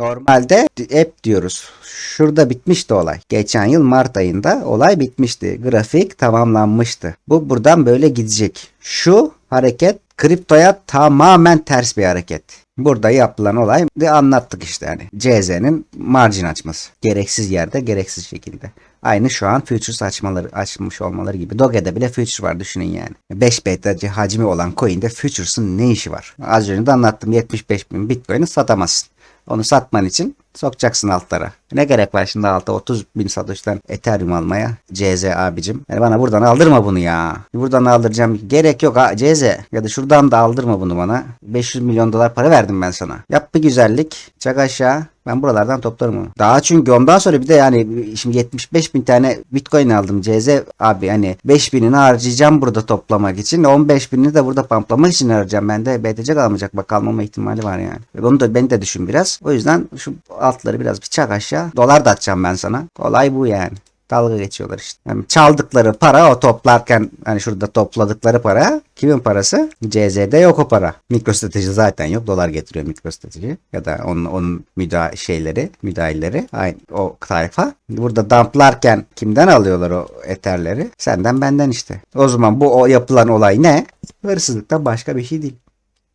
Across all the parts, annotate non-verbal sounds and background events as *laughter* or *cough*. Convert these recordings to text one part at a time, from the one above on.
Normalde hep diyoruz. Şurada bitmişti olay. Geçen yıl Mart ayında olay bitmişti. Grafik tamamlanmıştı. Bu buradan böyle gidecek. Şu hareket kriptoya tamamen ters bir hareket. Burada yapılan olay de anlattık işte yani. CZ'nin marjin açması. Gereksiz yerde gereksiz şekilde. Aynı şu an futures açmaları açmış olmaları gibi. Doge'de bile future var düşünün yani. 5 beta hacmi olan coin'de futures'ın ne işi var? Az önce de anlattım 75 bin bitcoin'i satamazsın. Onu satman için sokacaksın altlara. Ne gerek var şimdi alta 30 bin satıştan Ethereum almaya? CZ abicim. Yani bana buradan aldırma bunu ya. Buradan aldıracağım. Gerek yok ha CZ. Ya da şuradan da aldırma bunu bana. 500 milyon dolar para verdim ben sana. Yap bir güzellik. Çak aşağı. Ben buralardan toplarım onu. Daha çünkü ondan sonra bir de yani şimdi 75 bin tane bitcoin aldım CZ abi hani 5 binini harcayacağım burada toplamak için 15 binini de burada pamplamak için harcayacağım. Ben de BTC kalmayacak bak kalmama ihtimali var yani. Onu da beni de düşün biraz. O yüzden şu altları biraz bir çak aşağı. Dolar da atacağım ben sana. Olay bu yani. Dalga geçiyorlar işte. Yani çaldıkları para o toplarken hani şurada topladıkları para kimin parası? CZ'de yok o para. Mikrostrateji zaten yok. Dolar getiriyor mikrostrateji ya da onun, onun müda şeyleri, müdahilleri aynı o tayfa. Burada dumplarken kimden alıyorlar o eterleri? Senden benden işte. O zaman bu o yapılan olay ne? Hırsızlıktan başka bir şey değil.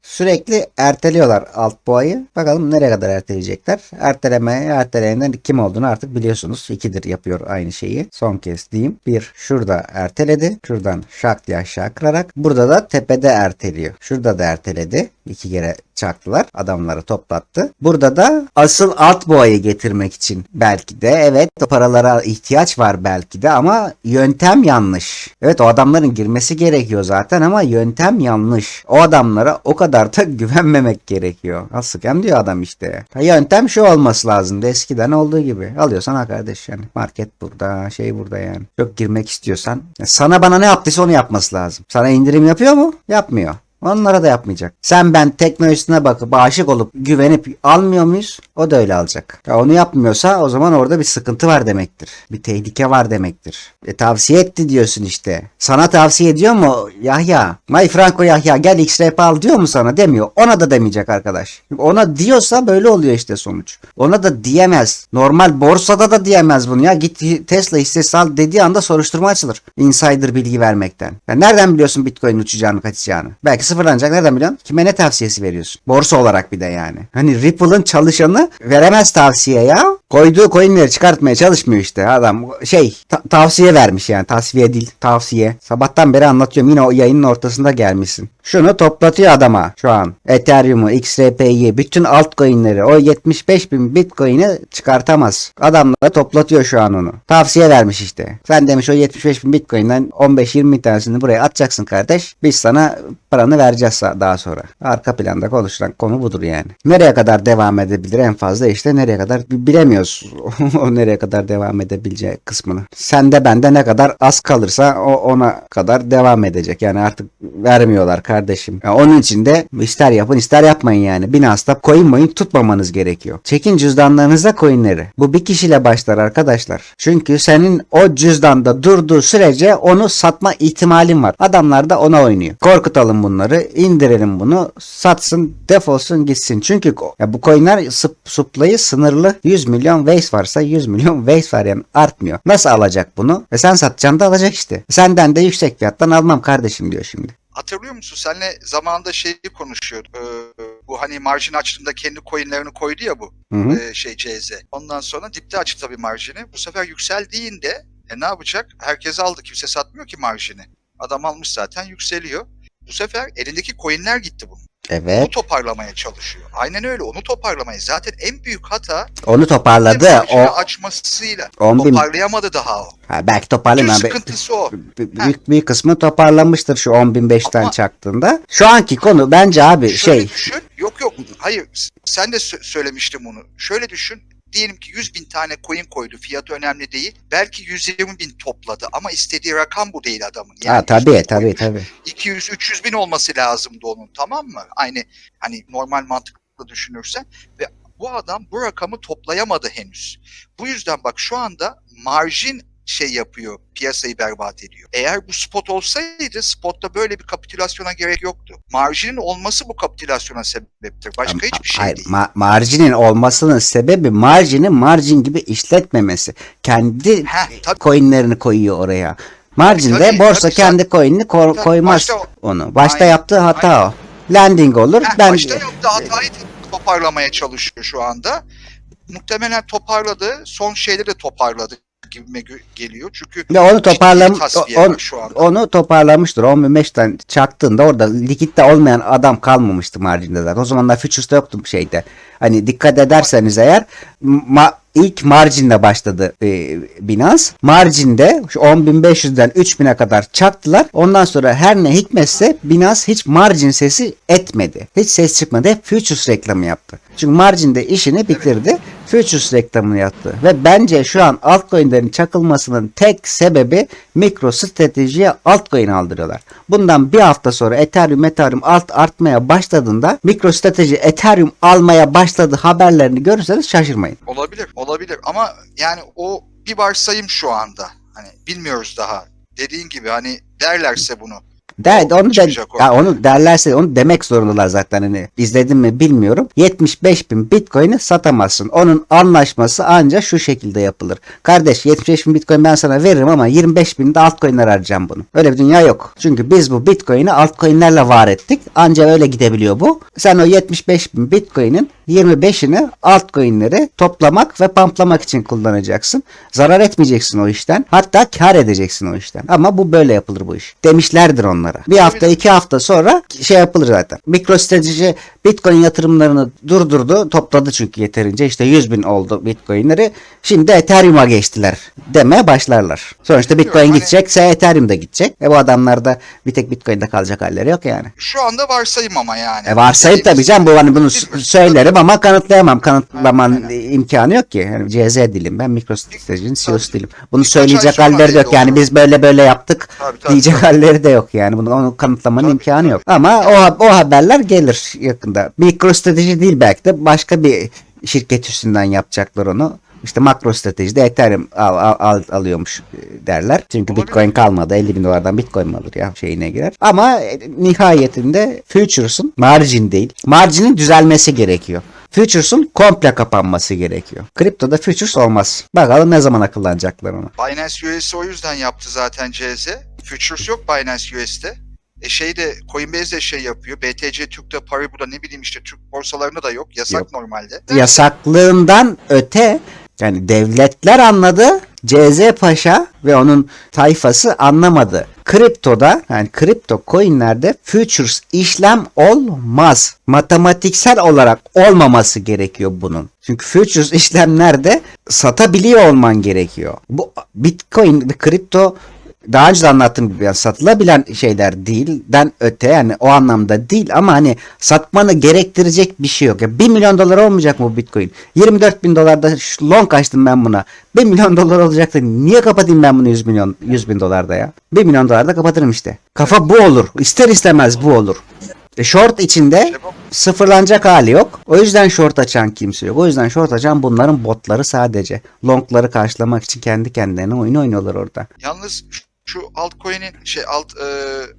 Sürekli erteliyorlar alt boğayı. Bakalım nereye kadar erteleyecekler. Ertelemeye erteleyenlerin kim olduğunu artık biliyorsunuz. İkidir yapıyor aynı şeyi. Son kez diyeyim. Bir şurada erteledi. Şuradan şak diye aşağı kırarak. Burada da tepede erteliyor. Şurada da erteledi. İki kere çaktılar. Adamları toplattı. Burada da asıl alt boğayı getirmek için belki de evet paralara ihtiyaç var belki de ama yöntem yanlış. Evet o adamların girmesi gerekiyor zaten ama yöntem yanlış. O adamlara o kadar da *laughs* güvenmemek gerekiyor. Scam diyor adam işte. Ha, yöntem şu olması lazımdı eskiden olduğu gibi. Alıyorsan ha kardeş yani. Market burada şey burada yani. Çok girmek istiyorsan. Sana bana ne yaptıysa onu yapması lazım. Sana indirim yapıyor mu? Yapmıyor. Onlara da yapmayacak. Sen ben teknolojisine bakıp aşık olup güvenip almıyor muyuz? O da öyle alacak. Ya onu yapmıyorsa o zaman orada bir sıkıntı var demektir. Bir tehlike var demektir. E tavsiye etti diyorsun işte. Sana tavsiye ediyor mu Yahya? May Franco Yahya gel X-Rap al diyor mu sana? Demiyor. Ona da demeyecek arkadaş. Ona diyorsa böyle oluyor işte sonuç. Ona da diyemez. Normal borsada da diyemez bunu ya. Git Tesla hissesi al dediği anda soruşturma açılır. Insider bilgi vermekten. Ya nereden biliyorsun Bitcoin uçacağını kaçacağını? Belki sıfırlanacak. Nereden biliyorsun? Kime ne tavsiyesi veriyorsun? Borsa olarak bir de yani. Hani Ripple'ın çalışanı veremez tavsiye ya. Koyduğu coinleri çıkartmaya çalışmıyor işte adam. Şey ta- tavsiye vermiş yani. Tavsiye değil tavsiye. Sabahtan beri anlatıyorum. Yine o yayının ortasında gelmişsin. Şunu toplatıyor adama şu an. Ethereum'u, XRP'yi, bütün altcoin'leri. O 75 bin bitcoin'i çıkartamaz. Adamlara toplatıyor şu an onu. Tavsiye vermiş işte. Sen demiş o 75 bin bitcoin'den 15-20 bin tanesini buraya atacaksın kardeş. Biz sana paranı vereceğiz daha sonra. Arka planda konuşulan konu budur yani. Nereye kadar devam edebilir en fazla işte nereye kadar bi- bilemiyoruz. *laughs* o nereye kadar devam edebileceği kısmını. Sende bende ne kadar az kalırsa o ona kadar devam edecek. Yani artık vermiyorlar kardeşim. Ya onun için de ister yapın ister yapmayın yani. Binance'da coin moin tutmamanız gerekiyor. Çekin cüzdanlarınıza coinleri. Bu bir kişiyle başlar arkadaşlar. Çünkü senin o cüzdanda durduğu sürece onu satma ihtimalin var. Adamlar da ona oynuyor. Korkutalım bunları. indirelim bunu. Satsın defolsun gitsin. Çünkü ya bu coinler sıp, supply'ı sınırlı. 100 milyon Waze varsa 100 milyon Waze var yani artmıyor. Nasıl alacak bunu? E sen satacaksın da alacak işte. Senden de yüksek fiyattan almam kardeşim diyor şimdi. Hatırlıyor musun? Seninle zamanında şeyi konuşuyorduk. Ee, bu hani marjin açtığında kendi coinlerini koydu ya bu Hı hı. e, şey CZ. Ondan sonra dipte açtı tabii marjini. Bu sefer yükseldiğinde e, ne yapacak? Herkes aldı. Kimse satmıyor ki marjini. Adam almış zaten yükseliyor. Bu sefer elindeki coinler gitti bunun. Onu Evet. toparlamaya çalışıyor. Aynen öyle. Onu toparlamaya. Zaten en büyük hata Onu toparladı. O açmasıyla. 10 bin. Toparlayamadı daha o. Ha, belki Bütün toparlayayım abi. sıkıntısı o. Büyük bir kısmı toparlanmıştır şu 10.005'ten Ama- çaktığında. Şu anki konu bence abi Şöyle şey düşün. Yok yok. Hayır. Sen de sö- söylemiştin bunu. Şöyle düşün. Diyelim ki 100 bin tane coin koydu. Fiyatı önemli değil. Belki 120 bin topladı. Ama istediği rakam bu değil adamın. ha 100 tabii tabii tabii. 200-300 bin olması lazımdı onun. Tamam mı? Aynı hani normal mantıkla düşünürsen. Ve bu adam bu rakamı toplayamadı henüz. Bu yüzden bak şu anda marjin şey yapıyor, piyasayı berbat ediyor. Eğer bu spot olsaydı spotta böyle bir kapitülasyona gerek yoktu. Marjinin olması bu kapitülasyona sebeptir. Başka hiçbir şey Hayır, değil. ma- marjinin olmasının sebebi marjinin marjin gibi işletmemesi. Kendi Heh, tabii. coinlerini koyuyor oraya. Marjinde Tabii, borsa tabii, kendi coin'ini ko- Tabii, koymaz başta onu. Başta Aynen, yaptığı hata o. Landing olur. Heh, ben başta yaptığı hatayı toparlamaya çalışıyor şu anda. Muhtemelen toparladı. Son şeyleri de toparladı gibime geliyor. Çünkü Ya onu toparlam on- şu anda. onu toparlamıştır. 10 tane çaktığında orada likitte olmayan adam kalmamıştı marjinde zaten. O zamanlar futures'ta yoktu şeyde. Hani dikkat ederseniz eğer ma- ilk marjinle başladı e, Binance. Marjinde şu 10.500'den 3000'e kadar çaktılar. Ondan sonra her ne hikmetse Binance hiç marjin sesi etmedi. Hiç ses çıkmadı. Hep futures reklamı yaptı. Çünkü marjinde işini bitirdi. Futures reklamını yaptı. Ve bence şu an altcoin'lerin çakılmasının tek sebebi mikro stratejiye altcoin aldırıyorlar. Bundan bir hafta sonra Ethereum Ethereum alt artmaya başladığında mikro strateji Ethereum almaya başladı haberlerini görürseniz şaşırmayın. Olabilir, olabilir ama yani o bir varsayım şu anda. Hani bilmiyoruz daha. Dediğin gibi hani derlerse bunu. Onu, de, çıkacak o. ya onu derlerse onu demek zorundalar zaten hani izledim mi bilmiyorum. 75 bin bitcoin'i satamazsın. Onun anlaşması ancak şu şekilde yapılır. Kardeş 75 bin bitcoin ben sana veririm ama 25 bin de altcoin'ler harcayacağım bunu. Öyle bir dünya yok. Çünkü biz bu bitcoin'i altcoin'lerle var ettik. Ancak öyle gidebiliyor bu. Sen o 75 bin bitcoin'in 25'ini altcoin'leri toplamak ve pamplamak için kullanacaksın. Zarar etmeyeceksin o işten. Hatta kar edeceksin o işten. Ama bu böyle yapılır bu iş. Demişlerdir onlara. Bir hafta iki hafta sonra şey yapılır zaten. MicroStrategy Bitcoin yatırımlarını durdurdu. Topladı çünkü yeterince. işte 100 bin oldu Bitcoin'leri. Şimdi Ethereum'a geçtiler demeye başlarlar. Sonuçta Bitcoin Hani- gidecekse Ethereum da gidecek. E bu adamlar da bir tek Bitcoin'de kalacak halleri yok yani. Şu anda varsayım ama yani. E varsayıp tabii canım bu hani bunu söylerim ama kanıtlayamam. Kanıtlaman Aynen. imkanı yok ki. Yani CZ dilim ben MicroStrategy'nin CEO'su değilim. Bunu Birkaç söyleyecek halleri yok. Yani biz böyle böyle yaptık Tabii, tabii, diyecek tabii. halleri de yok yani. Bunu onu kanıtlamanın Tabii, imkanı tabii. yok. Ama o o haberler gelir yakında. MicroStrategy değil belki de başka bir şirket üstünden yapacaklar onu. İşte makro stratejide Ethereum al, al, al- alıyormuş e, derler. Çünkü Olabilir. Bitcoin kalmadı. 50 bin dolardan Bitcoin mi alır ya şeyine girer. Ama e, nihayetinde Futures'un margin değil. Marginin düzelmesi gerekiyor. Futures'un komple kapanması gerekiyor. Kriptoda Futures olmaz. Bakalım ne zaman akıllanacaklar onu. Binance US'i o yüzden yaptı zaten CZ. Futures yok Binance US'te. E şey de Coinbase de şey yapıyor. BTC Türk'te Paribu'da ne bileyim işte Türk borsalarında da yok. Yasak Yok. normalde. yasaklığından öte yani devletler anladı. CZ Paşa ve onun tayfası anlamadı. Kriptoda yani kripto coinlerde futures işlem olmaz. Matematiksel olarak olmaması gerekiyor bunun. Çünkü futures işlemlerde satabiliyor olman gerekiyor. Bu Bitcoin ve kripto daha önce de anlattığım gibi yani satılabilen şeyler değilden öte yani o anlamda değil ama hani satmanı gerektirecek bir şey yok. Ya 1 milyon dolar olmayacak mı bu bitcoin? 24 bin dolarda long açtım ben buna. 1 milyon dolar olacaktı. Niye kapatayım ben bunu 100 milyon 100 bin dolarda ya? 1 milyon dolarda kapatırım işte. Kafa bu olur. İster istemez bu olur. E short içinde sıfırlanacak hali yok. O yüzden short açan kimse yok. O yüzden short açan bunların botları sadece. Longları karşılamak için kendi kendilerine oyun oynuyorlar orada. Yalnız şu altcoin'in şey alt e,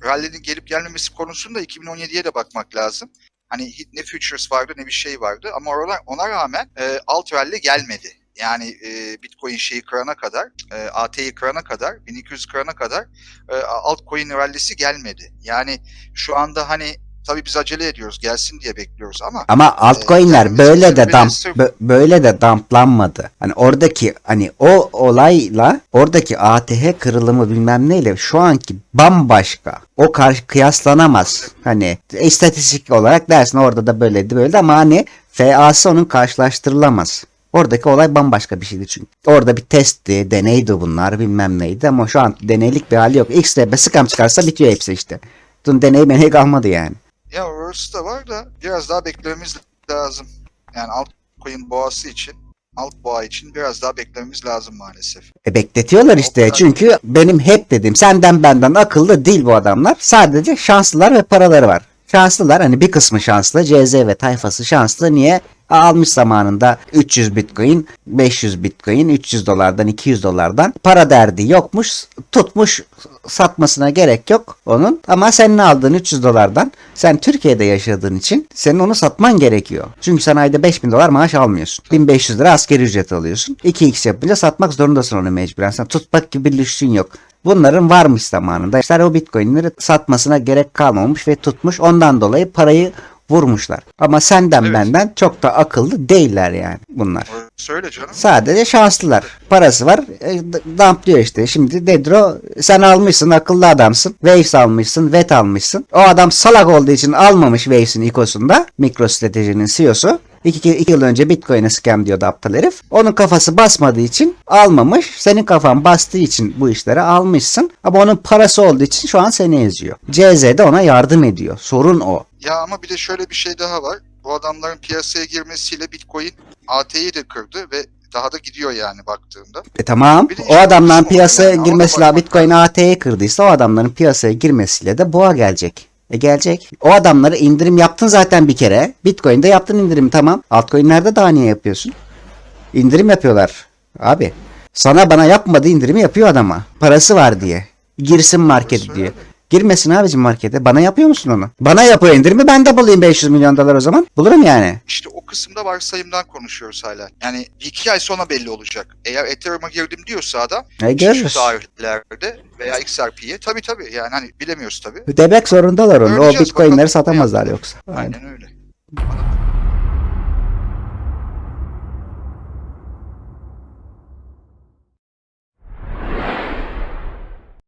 rally'nin gelip gelmemesi konusunda 2017'ye de bakmak lazım. Hani ne futures vardı ne bir şey vardı ama ona, ona rağmen e, alt rally gelmedi. Yani e, Bitcoin şeyi kırana kadar, e, AT'yi kırana kadar, 1200 kırana kadar e, altcoin rally'si gelmedi. Yani şu anda hani tabii biz acele ediyoruz gelsin diye bekliyoruz ama Ama altcoin'ler yani böyle de sebebi dump bö- böyle de dumplanmadı. Hani oradaki hani o olayla oradaki ATH kırılımı bilmem neyle şu anki bambaşka. O karşı kıyaslanamaz. Hani istatistik olarak dersin orada da böyleydi böyle ama hani FA'sı onun karşılaştırılamaz. Oradaki olay bambaşka bir şeydi çünkü. Orada bir testti, deneydi bunlar bilmem neydi ama şu an deneylik bir hali yok. XRP scam çıkarsa bitiyor hepsi işte. Bunun deney meney kalmadı yani. Ya orası da var da biraz daha beklememiz lazım. Yani altcoin boğası için, alt boğa için biraz daha beklememiz lazım maalesef. E bekletiyorlar işte. Çünkü benim hep dediğim senden benden akıllı değil bu adamlar. Sadece şanslılar ve paraları var. Şanslılar hani bir kısmı şanslı. CZ ve tayfası şanslı. Niye? Almış zamanında 300 bitcoin, 500 bitcoin, 300 dolardan 200 dolardan para derdi yokmuş. Tutmuş satmasına gerek yok onun. Ama senin aldığın 300 dolardan sen Türkiye'de yaşadığın için senin onu satman gerekiyor. Çünkü sen ayda 5000 dolar maaş almıyorsun. 1500 lira askeri ücret alıyorsun. 2x yapınca satmak zorundasın onu mecburen. Sen tutmak gibi bir lüksün yok. Bunların varmış zamanında. İşte o bitcoinleri satmasına gerek kalmamış ve tutmuş. Ondan dolayı parayı vurmuşlar. Ama senden Evet. benden çok da akıllı değiller yani bunlar. Söyle canım. Sadece şanslılar. Parası var. E, d- dumplıyor işte. Şimdi Dedro sen almışsın akıllı adamsın. Waves almışsın. Vet almışsın. O adam salak olduğu için almamış Waves'in ikosunda. MicroStrategy'nin CEO'su. İki, iki, yıl önce Bitcoin'e scam diyordu aptal herif. Onun kafası basmadığı için almamış. Senin kafan bastığı için bu işleri almışsın. Ama onun parası olduğu için şu an seni eziyor. CZ de ona yardım ediyor. Sorun o. Ya ama bir de şöyle bir şey daha var. Bu adamların piyasaya girmesiyle Bitcoin AT'yi de kırdı ve daha da gidiyor yani baktığında. E tamam. O adamların piyasaya yani, girmesiyle Bitcoin AT'ye kırdıysa o adamların piyasaya girmesiyle de boğa gelecek. E gelecek. O adamları indirim yaptın zaten bir kere. Bitcoin'de yaptın indirim tamam. Altcoin'lerde daha niye yapıyorsun? İndirim yapıyorlar. Abi. Sana bana yapmadığı indirimi yapıyor adama. Parası var diye. Girsin market diye. Girmesin abicim markete. Bana yapıyor musun onu? Bana yapıyor indirimi ben de bulayım 500 milyon dolar o zaman. Bulurum yani. İşte o kısımda varsayımdan konuşuyoruz hala. Yani bir iki ay sonra belli olacak. Eğer Ethereum'a girdim diyorsa adam E şu görürüz. tarihlerde veya XRP'ye tabii tabii yani hani bilemiyoruz tabii. Demek zorundalar onu. O Göreceğiz, bitcoinleri bakalım. satamazlar yoksa. Aynen öyle. Bana-